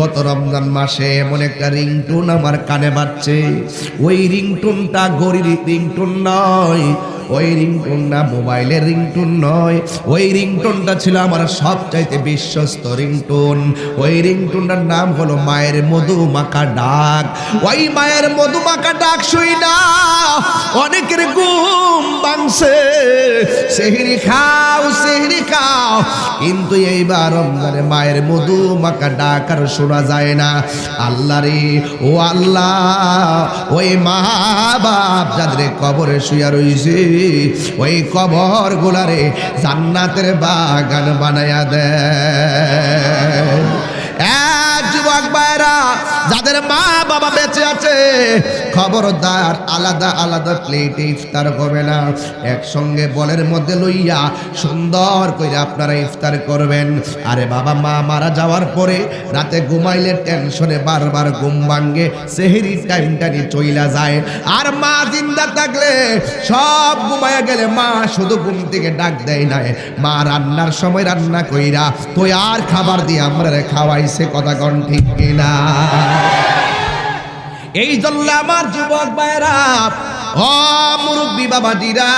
গত রমজান মাসে এমন একটা রিংটোন আমার কানে বাজছে। ওই রিংটোনটা গরির রিংটোন নয়, ওই রিংটোন না মোবাইলের রিংটোন নয়, ওই রিংটোনটা ছিল আমার সবচাইতে বিশ্বস্ত রিংটোন। ওই রিংটোনটার নাম হলো মায়ের মধুমাখা ডাক। ওই মায়ের মধুমাখা ডাক শুই না, অনেকের ঘুম ভাঙছে সেহরি খাও সেহরি খাও। কিন্তু এইবার রমজানে মায়ের মধু মাকা ডাক আর শোনা যায় না। আল্লাহ রে, ও আল্লাহ, ওই মা বাপ যাদের কবরে শুয়া রইছে, ওই কবর গুলারে জান্নাতের বাগান বানায়া দেয় যাদের মা বাবা বেঁচে আছে। খবরদার আলাদা আলাদা প্লেটে ইফতার হবে না। একসঙ্গে বলের মধ্যে লইয়া সুন্দর করে আপনারা ইফতার করবেন। আরে বাবা, মা মারা যাওয়ার পরে রাতে ঘুমাইলে টেনশনে বারবার ঘুম ভাঙ্গে, সেহেরি টাইম টাইমটানি চইলা যায়। আর মা জিন্দা থাকলে সব ঘুমাইয়া গেলে মা শুধু ঘুম থেকে ডাক দেয় নাই। মা রান্নার সময় রান্না কইরা তো আর খাবার দিয়ে আমরা খাওয়াইছে কথা কন ঠিক কিনা? এই জন্য আমার যুবক ভাইরা মুরব্বী বাবাজিরা,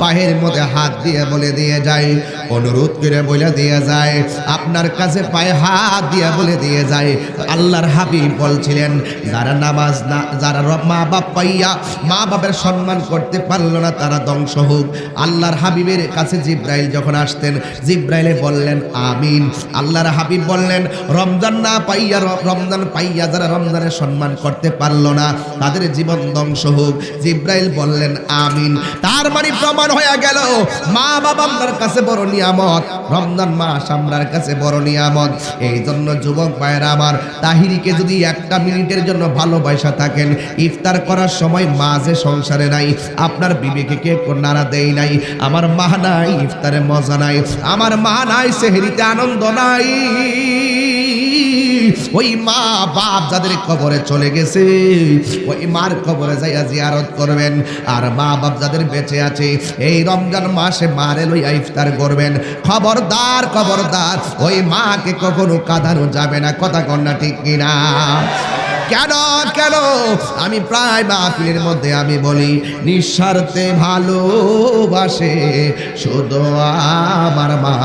পায়ের মধ্যে হাত দিয়ে বলে দিয়ে যায়, অনুরোধ করে বলে দিয়ে যায়, আপনার কাছে পায়ে হাত দিয়ে বলে দিয়ে যায়। আল্লাহর হাবিব বলছিলেন, যারা নামাজ না, যারা মা বাপ পাইয়া মা বাবার সম্মান করতে পারল না, তারা ধ্বংস হোক। আল্লাহর হাবিবের কাছে জিব্রাইল যখন আসতেন, জিব্রাইলে বললেন, আমিন। আল্লাহর হাবিব বললেন, রমজান না পাইয়া, রমজান পাইয়া যারা রমজানের সম্মান করতে পারল না, তাদের জীবন ধ্বংস হোক জিব্রাইল বললেন, আমিন। তার মানে প্রমাণ হয়ে গেল, মা বাবা আপনার কাছে বড় নিয়ামত। রমজান মাস আপনার কাছে বড় নিয়ামত। এই জন্য যুবক ভাইয়েরা আমার, তাহিরিকে যদি একটা মিনিটের জন্য ভালোবাসা থাকেন, ইফতার করার সময় মা যে সংসারে নাই। আপনার বিবেকে কে নাড়া দেই নাই। আমার মা নাই, ইফতারে মজা নাই। আমার মা নাই, সেহেরিতে আনন্দ নাই। ওই মা বাপ যাদের কবরে চলে গেছে, ওই মার কবরে যাইয়া জিয়ারত করবেন। আর মা বাপ যাদের বেঁচে আছে, এই রমজান মাসে মারে লইয়া ইফতার করবেন। খবরদার খবরদার, ওই মাকে কখনো কাঁদানো যাবে না, কথা কন্যা ঠিক কিনা? কেন কেন? আমি প্রায় মাহফিলের মধ্যে আমি বলি, নিঃস্বার্থে ভালোবাসে শুধু আমার মা।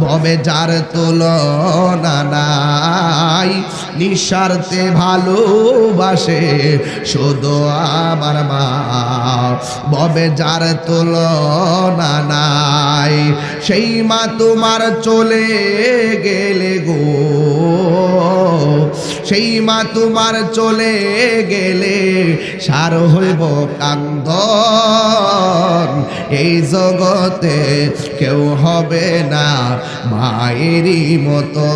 ববে যার তুলনা নাই, নিঃস্বার্থে ভালোবাসে শুধু আমার মা। ববে যার তুলনা নাই সেই মা তোমার চলে গেলে গো। সেই মা তোমার চলে গেলে সার হইব কান্দ এই জগতে কেউ হবে না মায়েরই মতো।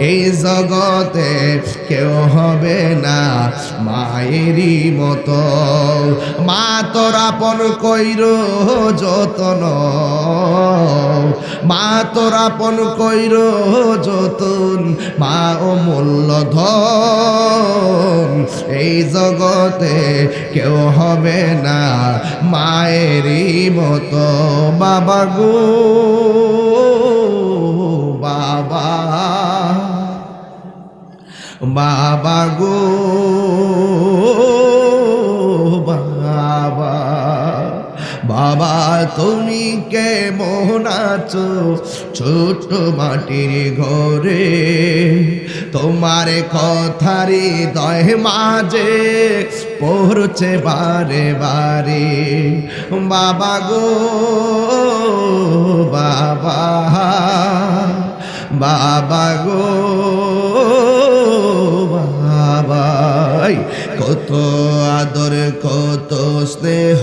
এই জগতে কেউ হবে না মায়েরই মতো। মা তোর আপন কইর যতন। মা তোর আপন কইর যতন। মা ও মূল্যধন। এই জগতে কেউ হবে না মায়েরই মতো বাবা গো বাবা। বাবা গো। বাবা তুমি কে আছো? ছোট মাটির ঘরে তোমার কথারি দয় মাঝে পড়ছে বারে বারে। বাবা গো, বাবা বাবা গো কত আদর, কত স্নেহ